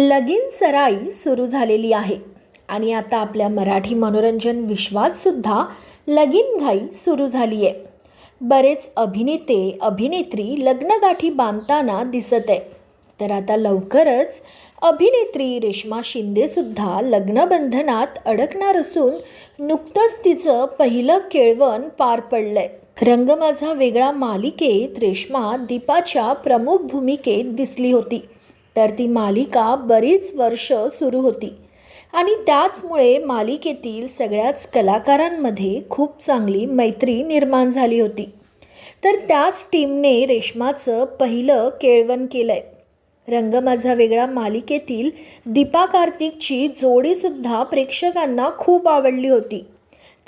लगीन सराई सुरू झालेली आहे. आणि आता आपल्या मराठी मनोरंजन विश्वातसुद्धा लगीन घाई सुरू झाली आहे बरेच अभिनेते अभिनेत्री लग्नगाठी बांधताना दिसत आहे तर आता लवकरच अभिनेत्री रेश्मा शिंदेसुद्धा लग्नबंधनात अडकणार असून नुकतंच तिचं पहिलं केळवण पार पडलंय. रंग माझा वेगळा मालिकेत रेश्मा दीपाच्या प्रमुख भूमिकेत दिसली होती. तर ती मालिका बरीच वर्ष सुरू होती. आणि त्याचमुळे मालिकेतील सगळ्याच कलाकारांमध्ये खूप चांगली मैत्री निर्माण झाली होती. तर त्याच टीमने रेश्माचं पहिलं केळवण आहे रंग माझा वेगळा मालिकेतील दीपा कार्तिकची जोडीसुद्धा प्रेक्षकांना खूप आवडली होती.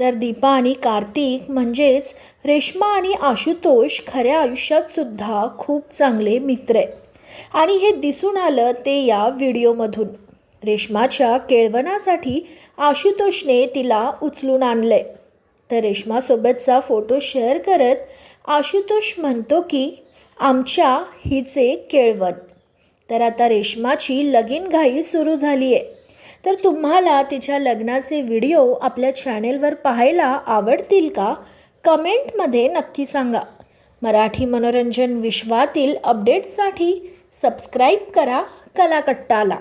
तर दीपा आणि कार्तिक म्हणजेच रेश्मा आणि आशुतोष खऱ्या आयुष्यातसुद्धा खूप चांगले मित्र आहे आणि हे दिसून आलं ते या व्हिडिओमधून. रेश्माच्या केळवणासाठी आशुतोषने तिला उचलून आणलंय. तर रेश्मासोबतचा फोटो शेअर करत आशुतोष म्हणतो की आमच्या हिचे केळवण. तर आता रेश्माची लगीन घाई सुरू झाली आहे तर तुम्हाला तिच्या लग्नाचे व्हिडिओ आपल्या चॅनेलवर पाहायला आवडतील का? कमेंटमध्ये नक्की सांगा. मराठी मनोरंजन विश्वातील अपडेट्ससाठी सबस्क्राईब करा कलाकट्टाला.